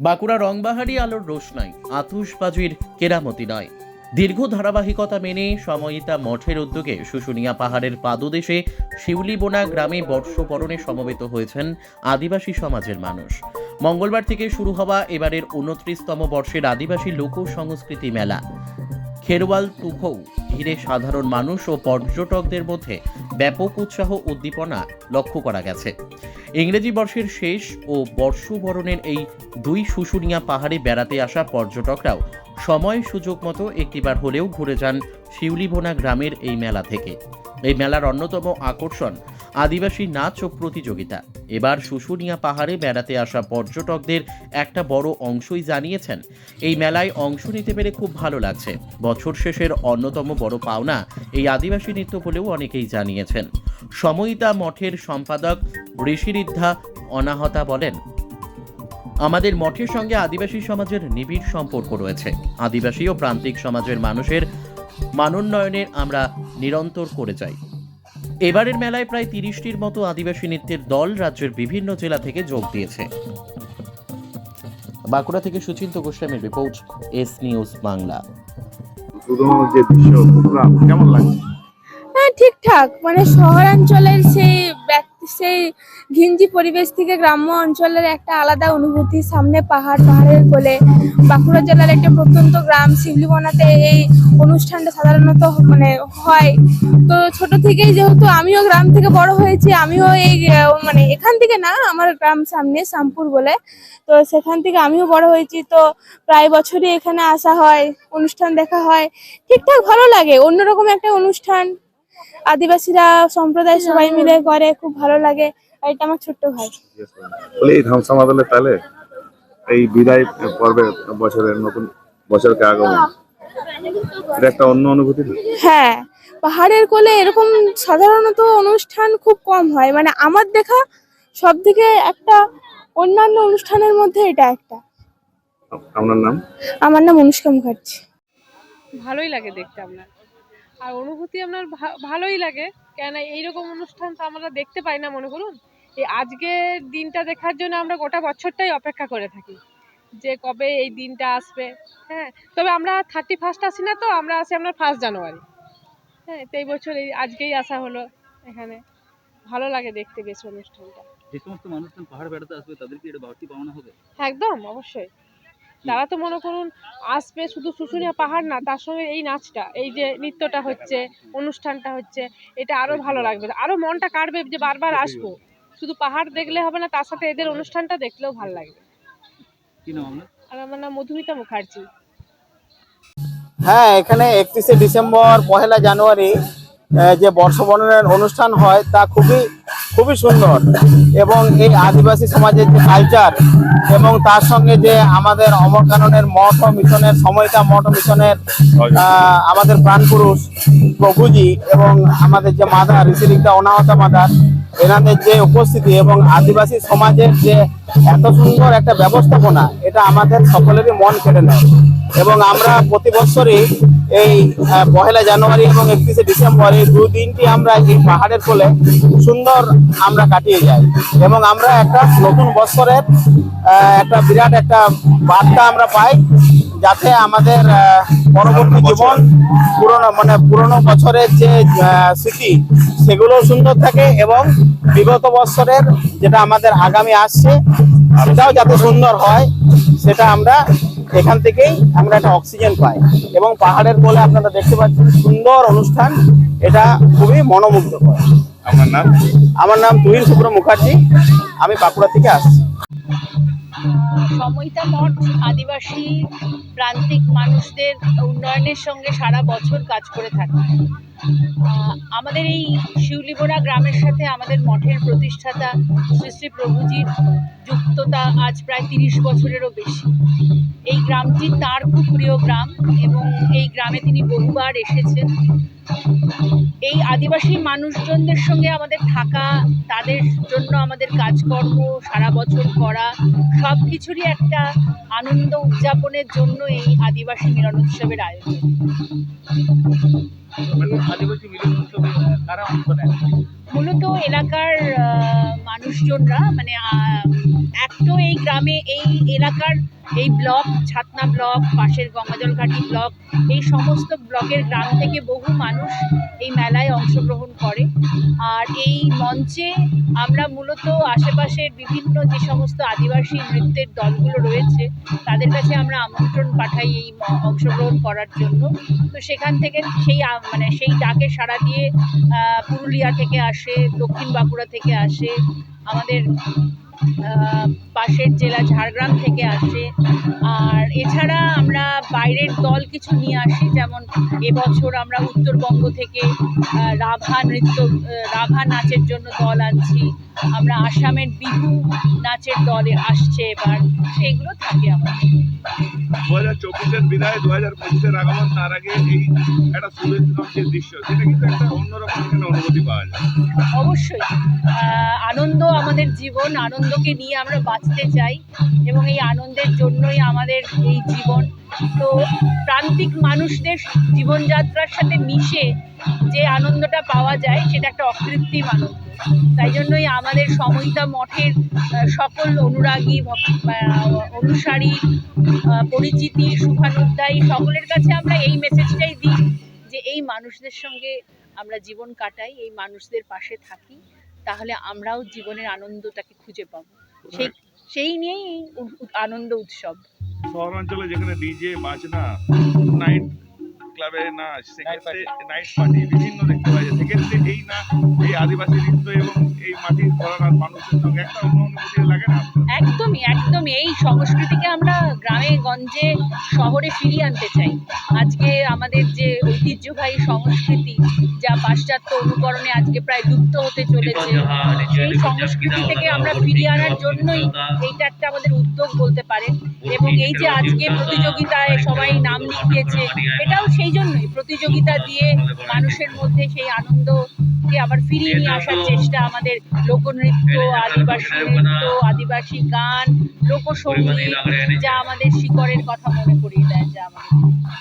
বাঁকুড়া রংবাহারি আলোর রোশ রোশনাই আতুশবাজির কেরামতি নয়। দীর্ঘ ধারাবাহিকতা মেনে সময়িতা মঠের উদ্যোগে শুশুনিয়া পাহাড়ের পাদদেশে শিউলিবোনা গ্রামে বর্ষবরণে সমবেত হয়েছেন আদিবাসী সমাজের মানুষ। মঙ্গলবার থেকে শুরু হওয়া এবারের উনত্রিশতম বর্ষের আদিবাসী লোক সংস্কৃতি মেলা। খেরওয়াল তুখৌ ঘিরে সাধারণ মানুষ ও পর্যটকদের মধ্যে ব্যাপক উৎসাহ উদ্দীপনা লক্ষ্য করা গেছে। ইংরেজি বর্ষের শেষ ও বর্ষবরণের এই দুই শুশুনিয়া পাহাড়ে বেড়াতে আসা পর্যটকরাও সময় সুযোগ মতো একটিবার হলেও ঘুরে যান শিউলিবোনা গ্রামের এই মেলা থেকে। এই মেলার অন্যতম আকর্ষণ আদিবাসী নাচ ও প্রতিযোগিতা। এবার শুশুনিয়া পাহাড়ে বেড়াতে আসা পর্যটকদের একটা বড় অংশই জানিয়েছেন, এই মেলায় অংশ নিতে পেরে খুব ভালো লাগছে। বছর শেষের অন্যতম বড় পাওনা এই আদিবাসী নৃত্য বলেও অনেকেই জানিয়েছেন। সময়িতা মঠের সম্পাদক ঋষিরিদ্ধা অনাহতা বলেন আমাদের মঠের সঙ্গে আদিবাসী সমাজের নিবিড় সম্পর্ক রয়েছে। আদিবাসী ও প্রান্তিক সমাজের মানুষের মানোন্নয়নের আমরা নিরন্তর করে যাই। এবারের মেলায় প্রায় তিরিশটির মতো আদিবাসী নৃত্যের দল রাজ্যের বিভিন্ন জেলা থেকে যোগ দিয়েছে। বাঁকুড়া থেকে সুচিন্ত গোস্বামীর রিপোর্ট এস নিউজ বাংলা। যে দৃশ্য প্রোগ্রাম কেমন লাগছে? হ্যাঁ ঠিকঠাক। মানে শহরাঞ্চলের সেই ব্যক্তি সেই ঘিঞ্জি পরিবেশ থেকে গ্রাম্য অঞ্চলের একটা আলাদা অনুভূতি, সামনে পাহাড়, পাহাড়ের কোলে। বাঁকুড়া জেলার একটা প্রত্যন্ত গ্রাম শিবলিবনাতে এই অনুষ্ঠানটা সাধারণত মানে হয়। তো ছোট থেকেই যেহেতু আমিও গ্রাম থেকে বড় হয়েছি, আমিও এই মানে এখান থেকে না, আমার গ্রাম সামনে শামপুর বলে। তো সেখান থেকে আমিও বড় হয়েছি। তো প্রায় বছরই এখানে আসা হয়, অনুষ্ঠান দেখা হয়। ঠিকঠাক ভালো লাগে, অন্যরকম একটা অনুষ্ঠান। আদিবাসীরা সম্প্রদায় সবাই মিলে করে খুব ভালো লাগে। আর এটা আমার ছোট্ট ভাই। বলে এই ধামসা তাহলে এই বিদায় পর্বে বছরের নতুন বছরকে আগমন এটা একটা অন্য অনুভূতি হ্যাঁ পাহাড়ের কোলে এরকম সাধারণত অনুষ্ঠান খুব কম হয়। মানে আমার দেখা সব থেকে একটা অন্যান্য অনুষ্ঠানের মধ্যে এটা একটা। আপনার নাম? আমার নাম অনুষ্কা মুখার্জি। ভালোই লাগে দেখতে আপনার। আর অনুভূতি আপনার ভালোই লাগে। কেন এইরকম অনুষ্ঠান তো আমরা দেখতে পাই না মনে করুন। এই আজকের দিনটা দেখার জন্য আমরা গোটা বছরটাই অপেক্ষা করে থাকি যে কবে এই দিনটা আসবে। হ্যাঁ তবে আমরা থার্টি ফার্স্ট আসি না তো আমরা আসি আপনার ফার্স্ট জানুয়ারি হ্যাঁ তো এই বছর এই আজকেই আসা হলো এখানে। ভালো লাগে দেখতে বেশ অনুষ্ঠানটা। যে সমস্ত মানুষজন পাহাড় বেড়াতে আসবে তাদের কি এটা বাড়তি পাওনা হবে? একদম অবশ্যই। তারা তো মনে করুন আসবে শুধু শুশুনিয়া পাহাড় না তার সঙ্গে এই নাচটা এই যে নৃত্যটা হচ্ছে অনুষ্ঠানটা হচ্ছে এটা আরও ভালো লাগবে। আরও মনটা কাটবে যে বারবার আসব। শুধু পাহাড় দেখলে হবে না তার সাথে এদের অনুষ্ঠানটা দেখলেও ভালো লাগবে। আর আমার নাম মধুমিতা মুখার্জি। হ্যাঁ এখানে একত্রিশে ডিসেম্বর পহেলা জানুয়ারি যে বর্ষবরণের অনুষ্ঠান হয় তা খুবই খুবই সুন্দর। এবং এই আদিবাসী সমাজের যে কালচার এবং তার সঙ্গে যে আমাদের অমরকাননের মঠ মিশনের সময়টা মঠ মিশনের আমাদের প্রাণপুরুষ প্রভুজি এবং আমাদের যে মাদার, ঋষিলিঙ্গা অনাহতা মাদার এনাদের যে উপস্থিতি এবং আদিবাসী সমাজের যে এত সুন্দর একটা ব্যবস্থাপনা, এটা আমাদের সকলেরই মন কেড়ে নেয়। এবং আমরা প্রতি বছরই এই পহেলা জানুয়ারি এবং একত্রিশে ডিসেম্বর এই দু দিনটি আমরা এই পাহাড়ের কোলে সুন্দর আমরা কাটিয়ে যাই। এবং আমরা একটা নতুন বছরের একটা বিরাট একটা বার্তা আমরা পাই। যাতে আমাদের পরবর্তী জীবন পুরনো মানে পুরনো বছরের যে স্মৃতি সেগুলো সুন্দর থাকে এবং বিগত বছরের যেটা আমাদের আগামী আসছে সেটাও যাতে সুন্দর হয় সেটা আমরা এখান থেকেই আমরা একটা অক্সিজেন পাই। এবং পাহাড়ের কোলে আপনারা দেখতে পাচ্ছেন সুন্দর অনুষ্ঠান এটা খুবই মনোমুগ্ধকর। আপনার নাম? আমার নাম তুহিন শুভ্র মুখার্জি আমি বাঁকুড়া থেকে আসছি। সময়িতা মঠ, আদিবাসী প্রান্তিক মানুষদের উন্নয়নের সঙ্গে সারা বছর কাজ করে থাকে। আমাদের এই শিউলিবোনা গ্রামের সাথে আমাদের মঠের প্রতিষ্ঠাতা শ্রী শ্রী প্রভুজির যুক্ততা আজ প্রায় তিরিশ বছরেরও বেশি। এই গ্রামটি তার খুব প্রিয় গ্রাম এবং এই গ্রামে তিনি বহুবার এসেছেন। এই আদিবাসী মানুষজনদের সঙ্গে আমাদের থাকা তাদের জন্য আমাদের কাজকর্ম সারা বছর করা সব কিছুরই একটা আনন্দ উদযাপনের জন্য এই আদিবাসী মিলন উৎসবের আয়োজন। নেয় মূলত এলাকার মানুষজনরা মানে এক তো এই গ্রামে এই এলাকার এই ব্লক, ছাতনা ব্লক, পাশের গঙ্গাজলঘাটি ব্লক, এই সমস্ত ব্লকের গ্রাম থেকে বহু মানুষ এই মেলায় অংশগ্রহণ করে। আর এই মঞ্চে আমরা মূলত আশেপাশের বিভিন্ন যে সমস্ত আদিবাসী নৃত্যের দলগুলো রয়েছে, তাদের কাছে আমরা আমন্ত্রণ পাঠাই এই অংশগ্রহণ করার জন্য। তো সেখান থেকে সেই মানে সেই ডাকে সাড়া দিয়ে পুরুলিয়া থেকে আসে, দক্ষিণ বাঁকুড়া থেকে আসে, আমাদের পাশের জেলা ঝাড়গ্রাম থেকে আসে। আর এছাড়া আমরা বাইরের দল কিছু নিয়ে আসি যেমন এবছর আমরা উত্তরবঙ্গ থেকে রাভা নৃত্য রাভা নাচের জন্য দল আনছি। আমরা আসামের বিহু নাচের দলে আসছে এবার সেগুলো থাকে আমাদের। দু হাজার চব্বিশের বিদায় দু হাজার পঁচিশের আগমন তার আগে এই একটা সুরেন্দ্রম দৃশ্য সেটা কিন্তু একটা অন্যরকম এখানে অনুভূতি পাওয়া যায়। অবশ্যই। আনন্দ আমাদের জীবন আনন্দকে নিয়ে আমরা বাঁচতে চাই এবং এই আনন্দের জন্যই আমাদের এই জীবন। তো প্রান্তিক মানুষদের জীবনযাত্রার সাথে মিশে যে আনন্দটা পাওয়া যায়, সেটা একটা অকৃত্রিম আনন্দ। তাই জন্যই আমাদের সমহিতা মঠের সকল অনুরাগী অনুসারী পরিচিতি শুভানুধ্যায়ী সকলের কাছে আমরা এই মেসেজটাই দিই যে এই মানুষদের সঙ্গে আমরা জীবন কাটাই, এই মানুষদের পাশে থাকি, তাহলে আমরাও জীবনের আনন্দটাকে খুঁজে পাবো। সেই সেই নিয়েই এই আনন্দ উৎসব। শহরাঞ্চলে যেখানে ডিজে বাজনা নাইট ক্লাবে নাচ সেক্ষেত্রে নাইট পার্টি বিভিন্ন দেখতে পাওয়া যায়। সেক্ষেত্রে এই না এই আদিবাসী নৃত্য এবং এই মাটির ভরানার মানুষের সঙ্গে একটা অন্য অনুভূতি লাগে না একদমই একদমই। এই সংস্কৃতিকে আমরা গ্রামে গঞ্জে শহরে ফিরিয়ে আনতে চাই। আজকে আমাদের যে ঐতিহ্যবাহী সংস্কৃতি পাশ্চাত্য অনুকরণে আজকে প্রায় লুপ্ত হতে চলেছে। সেই সংস্কৃতি থেকে আমরা ফিরিয়ে আনার জন্যই এইটা একটা আমাদের উদ্যোগ বলতে পারেন। এবং এই যে আজকে প্রতিযোগিতায় সবাই নাম লিখিয়েছে, এটাও সেই জন্যই প্রতিযোগিতা দিয়ে মানুষের মধ্যে সেই আনন্দকে আবার ফিরিয়ে নিয়ে আসার চেষ্টা আমাদের লোকনৃত্য, আদিবাসী নৃত্য, আদিবাসী গান, লোকসঙ্গীত, যা আমাদের শিকড়ের কথা মনে করিয়ে দেয়, যা আমাদের